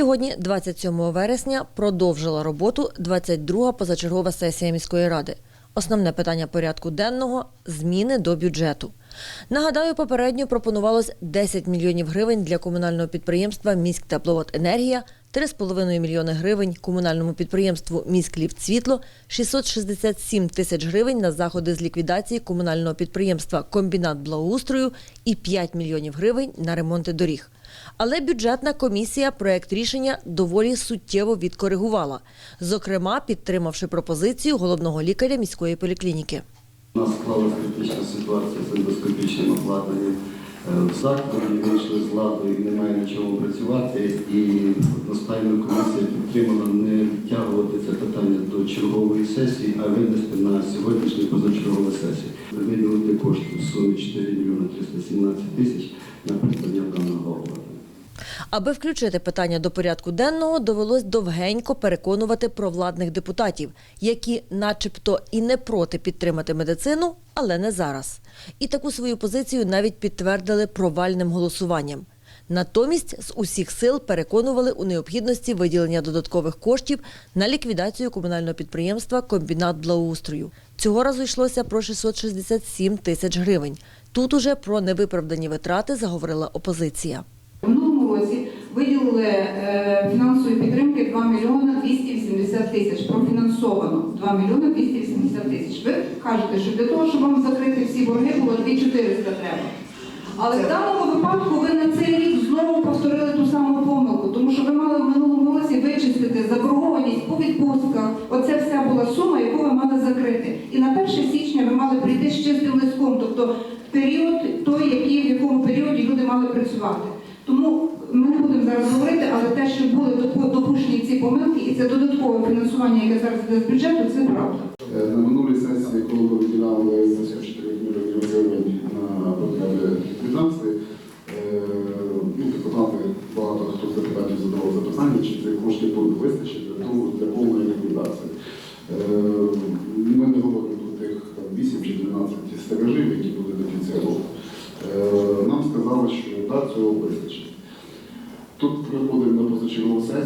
Сьогодні, 27 вересня, продовжила роботу 22-га позачергова сесія міської ради. Основне питання порядку денного зміни до бюджету. Нагадаю, попередньо пропонувалось 10 мільйонів гривень для комунального підприємства «Міськтепловоденергія», 3,5 мільйони гривень комунальному підприємству «Міськліфтсвітло», 667 тисяч гривень на заходи з ліквідації комунального підприємства «Комбінат благоустрою» і 5 мільйонів гривень на ремонти доріг. Але бюджетна комісія проект рішення доволі суттєво відкоригувала, зокрема підтримавши пропозицію головного лікаря міської поліклініки. У нас склалася критична ситуація з ендоскопічним обладнанням в закладі, вийшли з ладу і немає на чому працювати. І одностайно комісія підтримала не відтягувати це питання до чергової сесії, а винести на сьогоднішню позачергову сесію. Виділити кошти в сумі 4 мільйони 317 тисяч на придбання даного обладнання. Аби включити питання до порядку денного, довелось довгенько переконувати провладних депутатів, які, начебто, і не проти підтримати медицину, але не зараз. І таку свою позицію навіть підтвердили провальним голосуванням. Натомість з усіх сил переконували у необхідності виділення додаткових коштів на ліквідацію комунального підприємства Комбінат благоустрою. Цього разу йшлося про 667 тисяч гривень. Тут уже про невиправдані витрати заговорила опозиція. Виділили е, фінансової підтримки 2 мільйони 280 тисяч. Профінансовано 2 мільйони 280 тисяч. Ви кажете, що для того, щоб вам закрити всі борги, було 2400 треба. Але в даному випадку ви на цей рік знову повторили ту саму помилку, тому що ви мали в минулому році вичистити заборгованість по відпустках. Оце вся була сума, яку ви мали закрити. І на 1 січня ви мали прийти з чистим листком, тобто період той, який, в якому періоді люди мали працювати. Тому ми не будемо зараз говорити, але те, що були допущені ці помилки, і це додаткове фінансування, яке зараз йде з бюджету, це правда. Е, На минулій сесії, коли ми виділяли близько 4 мільйонів гривень на потреби ліквідації, е, ну, депутати, багато хто з депутатів задавав запитання, чи цих коштів буде вистачити для того для повної ліквідації. Е, Ми не говоримо про тих там, 8 чи 12 сторожів, які були до кінця року. Е, Нам сказали, що так, цього вистачить. Тут приходимо на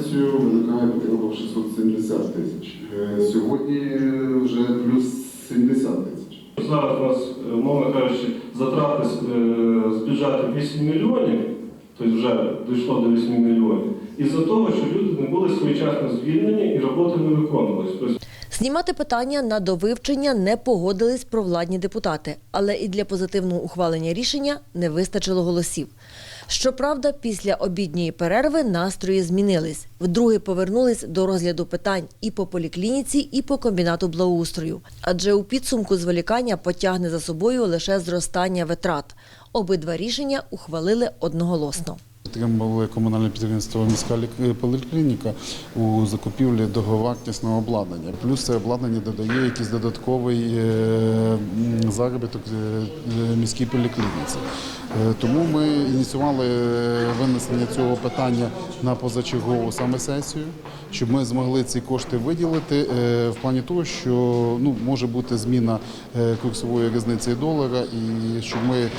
сесію, виникає потреба в 670 тисяч. Е, Сьогодні вже плюс 70 тисяч. Зараз у нас, е, умовно кажучи, затрати з, е, з бюджету 8 мільйонів, тобто вже дійшло до 8 мільйонів, із-за того, що люди не були своєчасно звільнені і роботи не виконувалися. Тобто Знімати питання на довивчення не погодились провладні депутати, але і для позитивного ухвалення рішення не вистачило голосів. Щоправда, після обідньої перерви настрої змінились. Вдруге повернулись до розгляду питань і по поліклініці, і по комбінату благоустрою. Адже у підсумку зволікання потягне за собою лише зростання витрат. Обидва рішення ухвалили одноголосно. Підтримували комунальне підприємство міська поліклініка у закупівлі договартісного обладнання. Плюс це обладнання додає якийсь додатковий е, заробіток е, е, міській поліклініці. Е, Тому ми ініціювали винесення цього питання на позачергову саме сесію, щоб ми змогли ці кошти виділити е, в плані того, що ну може бути зміна е, курсової різниці долара, і щоб ми е,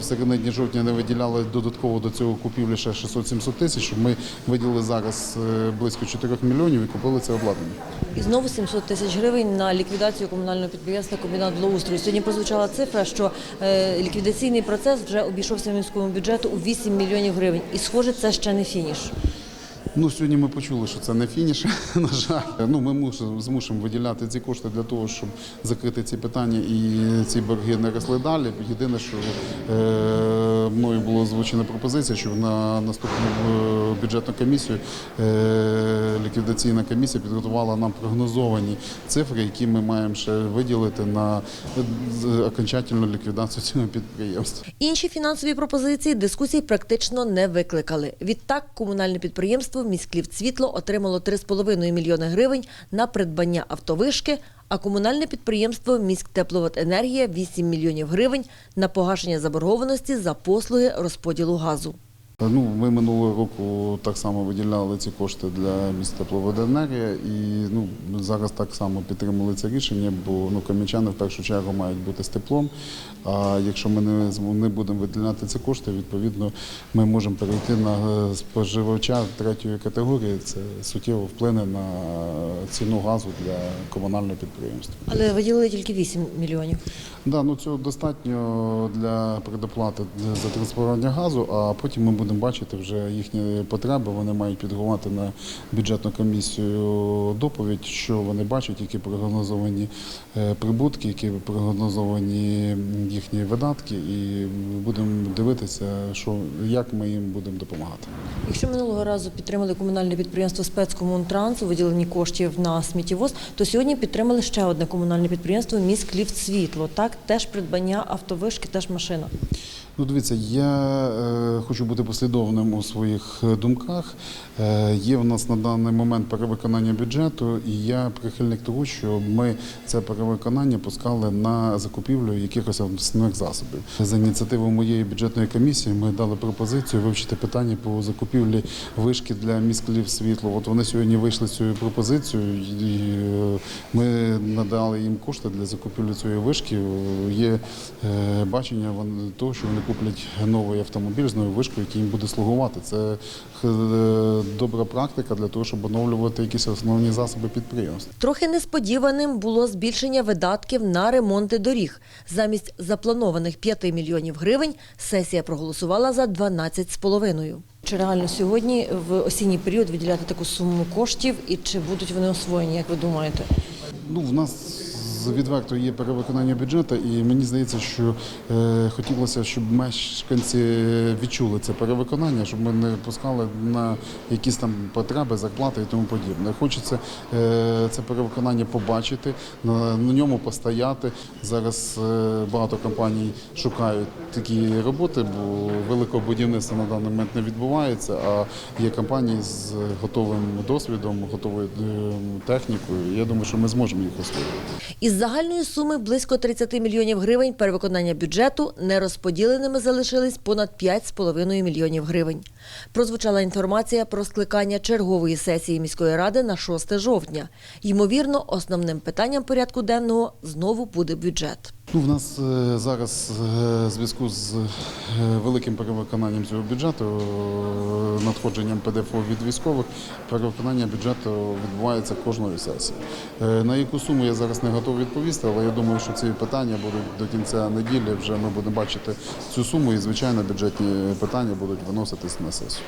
в середині жовтня не виділяли додатково до цього купівлі ще 600-700 тисяч, щоб ми виділили зараз е, близько 4 мільйонів і купили це обладнання. І знову 700 тисяч гривень на ліквідацію комунального підприємства комбінат благоустрою. Сьогодні прозвучала цифра, що е, ліквідаційний процес вже обійшовся міському бюджету у 8 мільйонів гривень. І схоже, це ще не фініш. Ну, сьогодні ми почули, що це не фініш, на жаль. Ну, ми мусимо, змушимо виділяти ці кошти для того, щоб закрити ці питання і ці борги не росли далі. Єдине, що е, мною було озвучена пропозиція, що на наступну е, бюджетну комісію е, ліквідаційна комісія підготувала нам прогнозовані цифри, які ми маємо ще виділити на окончательну ліквідацію цього підприємства. Інші фінансові пропозиції дискусій практично не викликали. Відтак, комунальне підприємство «Міськлівцвітло» отримало 3,5 мільйони гривень на придбання автовишки, а комунальне підприємство «Міськтепловоденергія» – 8 мільйонів гривень на погашення заборгованості за послуги розподілу газу. Ну, ми минулого року так само виділяли ці кошти для міста Тепловоденергія і ну, зараз так само підтримали це рішення, бо ну, кам'янчани в першу чергу мають бути з теплом. А якщо ми не, не будемо виділяти ці кошти, відповідно ми можемо перейти на е, споживача третьої категорії. Це суттєво вплине на ціну газу для комунального підприємства. Але виділили тільки 8 мільйонів. Да, ну цього достатньо для предоплати за транспортування газу, а потім ми будемо бачити вже їхні потреби. Вони мають підготувати на бюджетну комісію доповідь, що вони бачать, які прогнозовані е, прибутки, які прогнозовані їхні видатки, і будемо дивитися, що як ми їм будемо допомагати. Якщо минулого разу підтримали комунальне підприємство спецкомунтранс у виділенні коштів на сміттєвоз, то сьогодні підтримали ще одне комунальне підприємство Міськліфтсвітло. Так, теж придбання автовишки, теж машина. Ну, дивіться, я е, хочу бути послідовним у своїх е, думках. Е, є в нас на даний момент перевиконання бюджету, і я прихильник того, що ми це перевиконання пускали на закупівлю якихось основних засобів. За ініціативою моєї бюджетної комісії ми дали пропозицію вивчити питання по закупівлі вишки для міськлів світло. От вони сьогодні вийшли з цією пропозицією, і е, ми надали їм кошти для закупівлі цієї вишки. Є е, бачення того, що вони куплять новий автомобіль з новою вишкою, який їм буде слугувати. Це е, добра практика для того, щоб оновлювати якісь основні засоби підприємств. Трохи несподіваним було збільшення видатків на ремонти доріг. Замість запланованих 5 мільйонів гривень сесія проголосувала за 12,5. Чи реально сьогодні в осінній період виділяти таку суму коштів і чи будуть вони освоєні, як ви думаєте? Ну, в нас відверто є перевиконання бюджету, і мені здається, що е, хотілося, щоб мешканці відчули це перевиконання, щоб ми не пускали на якісь там потреби, зарплати і тому подібне. Хочеться е, це перевиконання побачити, на, ньому постояти. Зараз е, багато компаній шукають такі роботи, бо великого будівництва на даний момент не відбувається, а є компанії з готовим досвідом, готовою е, технікою. Я думаю, що ми зможемо їх освоїти. Із загальної суми близько 30 мільйонів гривень перевиконання бюджету нерозподіленими залишились понад 5,5 мільйонів гривень. Прозвучала інформація про скликання чергової сесії міської ради на 6 жовтня. Ймовірно, основним питанням порядку денного знову буде бюджет. Ну, в нас е, зараз е, в зв'язку з е, великим перевиконанням цього бюджету, е, надходженням ПДФО від військових, перевиконання бюджету відбувається кожної сесії. Е, На яку суму я зараз не готовий відповісти, але я думаю, що ці питання будуть до кінця неділі. Вже ми будемо бачити цю суму, і звичайно бюджетні питання будуть виноситись на сесію.